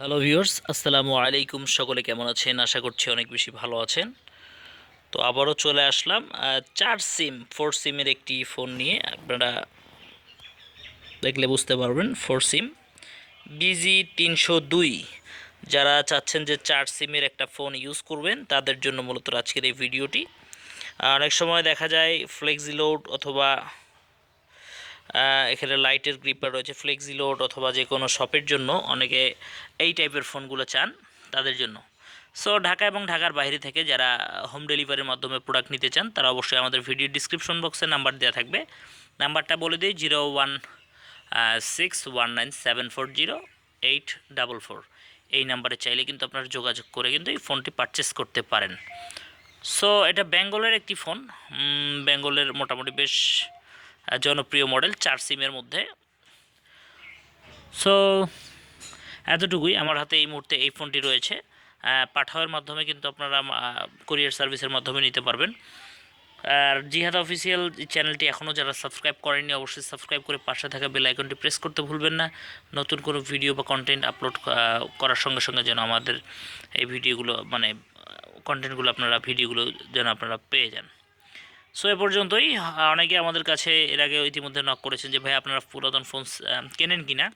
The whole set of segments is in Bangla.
হ্যালো ভিউয়ার্স আসসালামু আলাইকুম। সকলে কেমন আছেন? আশা করছি অনেক বেশি ভালো আছেন। তো আবারও চলে আসলাম চার সিম ফোর সিমের একটি ফোন নিয়ে। আপনারা দেখলে বুঝতে পারবেন ফোর সিম বিজি তিনশো দুই। যারা চাচ্ছেন যে চার সিমের একটা ফোন ইউজ করবেন তাদের জন্য মূলত আজকের এই ভিডিওটি অনেক সময় দেখা যায় ফ্লেক্সিলোড অথবা আহ, এখানে লাইটের গ্রিপার রয়েছে ফ্লেক্সিলোড অথবা যে কোনো শপের জন্য। অনেকে এই টাইপের ফোনগুলো চান তাদের জন্য। সো ঢাকা এবং ঢাকার বাইরে থেকে যারা হোম ডেলিভারির মাধ্যমে প্রোডাক্ট নিতে চান, তারা অবশ্যই আমাদের ভিডিও ডিসক্রিপশন বক্সে নাম্বার দেওয়া থাকবে। নাম্বারটা বলে দিই zero one six one nine seven four zero eight double four এই নাম্বারে চাইলে কিন্তু আপনারা যোগাযোগ করে কিন্তু এই ফোনটি পারচেস করতে পারেন। সো এটা বেঙ্গলের একটি ফোন বেঙ্গলের মোটামুটি বেশ জনপ্রিয় মডেল চার সিমের মধ্যে। সো এতটুকুই আমার হাতে এই মুহূর্তে এই ফোনটি রয়েছে। পাঠাওয়ের মাধ্যমে কিন্তু আপনারা কুরিয়ার সার্ভিসের মাধ্যমে নিতে পারবেন। আর জিহাদ অফিসিয়াল চ্যানেলটি এখনও যারা সাবস্ক্রাইব করেননি, অবশ্যই সাবস্ক্রাইব করে পাশে থাকা বেল আইকনটি প্রেস করতে ভুলবেন না। নতুন কোনো ভিডিও বা কন্টেন্ট আপলোড করার সঙ্গে সঙ্গে যেন আমাদের এই ভিডিওগুলো মানে কন্টেন্টগুলো আপনারা ভিডিওগুলো যেন আপনারা পেয়ে যান। সো এ পর্যন্তই। অনেকে আমাদের কাছে এর আগে ইতিমধ্যে নক করেছেন যে, ভাই, আপনারা পুরাতন ফোন কেনেন কি না?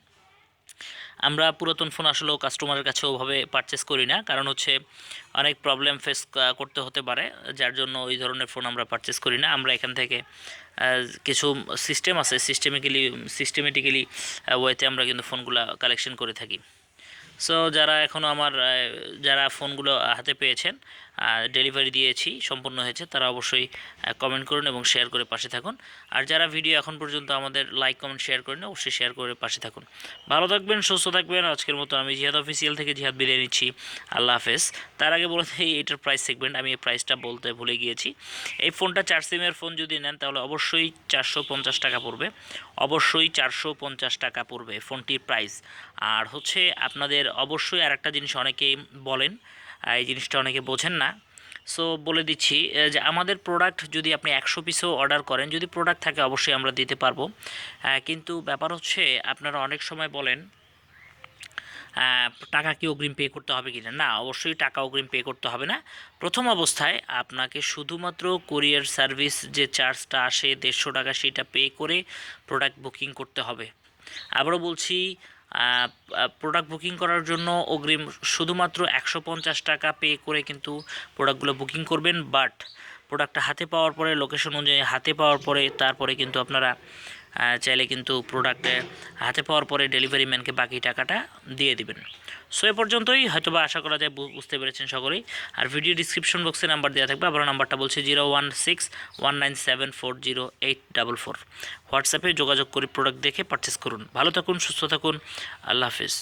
আমরা পুরাতন ফোন আসলেও কাস্টমারের কাছে ওভাবে পারচেস করি না। কারণ হচ্ছে অনেক প্রবলেম ফেস করতে হতে পারে। যার জন্য ওই ধরনের ফোন আমরা পারচেস করি না। আমরা এখান থেকে কিছু সিস্টেম আছে। সিস্টেমিক্যালি সিস্টেমেটিক্যালি ওয়েতে আমরা কিন্তু ফোনগুলো কালেকশন করে থাকি। সো যারা এখনও আমার যারা ফোনগুলো হাতে পেয়েছেন ডেলিভারি দিয়েছি, সম্পূর্ণ হয়েছে, তারা অবশ্যই কমেন্ট করুন এবং শেয়ার করে পাশে থাকুন। আর যারা ভিডিও এখন পর্যন্ত আমাদের লাইক কমেন্ট শেয়ার করেন অবশ্যই শেয়ার করে পাশে থাকুন। ভালো থাকবেন, সুস্থ থাকবেন। আজকের মতো আমি জিহাদ অফিসিয়াল থেকে জিহাদ বিরিয়ে নিচ্ছি। আল্লাহ হাফেজ। তার আগে বলে দিই এটার প্রাইস সেগমেন্ট আমি এই প্রাইসটা বলতে ভুলে গিয়েছি। এই ফোনটা চার সিমের ফোন যদি নেন, তাহলে অবশ্যই চারশো পঞ্চাশ টাকা পড়বে। অবশ্যই চারশো পঞ্চাশ টাকা পড়বে ফোনটির প্রাইস আর হচ্ছে, আপনাদের অবশ্যই আর একটা জিনিস অনেকেই বলেন এই জিনিসটা অনেকে বোঝেন না। সো বলে দিচ্ছি যে আমাদের প্রোডাক্ট যদি আপনি একশো পিসও অর্ডার করেন, যদি প্রোডাক্ট থাকে অবশ্যই আমরা দিতে পারব। কিন্তু ব্যাপার হচ্ছে, আপনারা অনেক সময় বলেন টাকা কি অগ্রিম পে করতে হবে কি না, অবশ্যই টাকা অগ্রিম পে করতে হবে না। প্রথম অবস্থায় আপনাকে শুধুমাত্র কোরিয়ার সার্ভিস যে চার্জটা আসে, দেড়শো টাকা সেটা পে করে প্রোডাক্ট বুকিং করতে হবে। আবারও বলছি প্রোডাক্ট বুকিং করার জন্য অগ্রিম শুধুমাত্র একশো পঞ্চাশ টাকা পে করে কিন্তু প্রোডাক্টগুলো বুকিং করবেন বাট প্রোডাক্টটা হাতে পাওয়ার পরে লোকেশন অনুযায়ী হাতে পাওয়ার পরে, তারপরে কিন্তু আপনারা চাইলে কিন্তু প্রোডাক্টে হাতে পাওয়ার পরে ডেলিভারি ম্যানকে বাকি টাকাটা দিয়ে দিবেন। সো এ পর্যন্তই হয়তো বা আশা করা যায় বুঝতে পেরেছেন সকলেই। আর ভিডিও ডিসক্রিপশন বক্সে নাম্বার দেওয়া থাকবে আবার নাম্বারটা বলছি zero one six one nine seven four zero eight double four হোয়াটসঅ্যাপে যোগাযোগ করে প্রোডাক্ট দেখে পারচেস করুন। ভালো থাকুন, সুস্থ থাকুন, আল্লাহ হাফিজ।